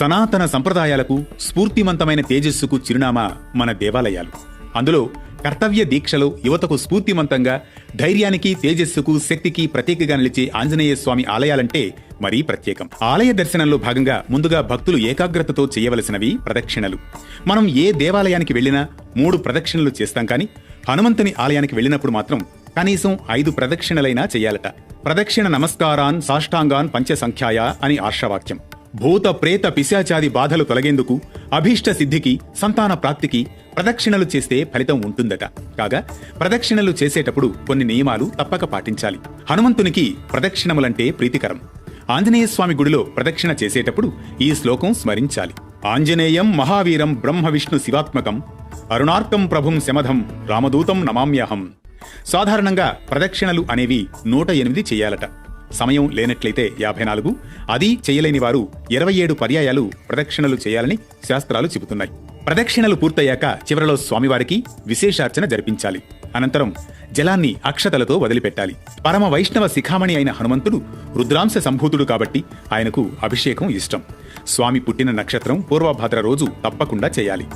సనాతన సంప్రదాయాలకు స్ఫూర్తిమంతమైన తేజస్సుకు చిరునామా మన దేవాలయాలు. అందులో కర్తవ్య దీక్షలో యువతకు స్ఫూర్తిమంతంగా ధైర్యానికి తేజస్సుకు శక్తికి ప్రతీకగా నిలిచే ఆంజనేయ స్వామి ఆలయాలంటే మరీ ప్రత్యేకం. ఆలయ దర్శనంలో భాగంగా ముందుగా భక్తులు ఏకాగ్రతతో చేయవలసినవి ప్రదక్షిణలు. మనం ఏ దేవాలయానికి వెళ్ళినా మూడు ప్రదక్షిణలు చేస్తాం కానీ హనుమంతుని ఆలయానికి వెళ్ళినప్పుడు మాత్రం కనీసం ఐదు ప్రదక్షిణలైనా చేయాలట. ప్రదక్షిణ నమస్కారాన్ సాష్టాంగాన్ పంచసంఖ్యాయ అని ఆర్షవాక్యం. భూత ప్రేత పిశాచాది బాధలు తొలగేందుకు అభీష్ట సిద్ధికి సంతాన ప్రాప్తికి ప్రదక్షిణలు చేస్తే ఫలితం ఉంటుందట. కాగా ప్రదక్షిణలు చేసేటప్పుడు కొన్ని నియమాలు తప్పక పాటించాలి. హనుమంతునికి ప్రదక్షిణములంటే ప్రీతికరం. ఆంజనేయ స్వామి గుడిలో ప్రదక్షిణ చేసేటప్పుడు ఈ శ్లోకం స్మరించాలి. ఆంజనేయం మహావీరం బ్రహ్మ విష్ణు శివాత్మకం అరుణార్కం ప్రభుం శమధం రామదూతం నమామ్యహం. సాధారణంగా ప్రదక్షిణలు అనేవి నూట ఎనిమిది చేయాలట. సమయం లేనట్లయితే యాభై నాలుగు. అది చేయలేని వారు ఇరవై ఏడు పర్యాయాలు ప్రదక్షిణలు చేయాలని శాస్త్రాలు చెబుతున్నాయి. ప్రదక్షిణలు పూర్తయ్యాక చివరలో స్వామివారికి విశేషార్చన జరిపించాలి. అనంతరం జలాన్ని అక్షతలతో వదిలిపెట్టాలి. పరమ వైష్ణవ శిఖామణి అయిన హనుమంతుడు రుద్రాంశ సంభూతుడు కాబట్టి ఆయనకు అభిషేకం ఇష్టం. స్వామి పుట్టిన నక్షత్రం పూర్వభద్ర రోజు తప్పకుండా చేయాలి.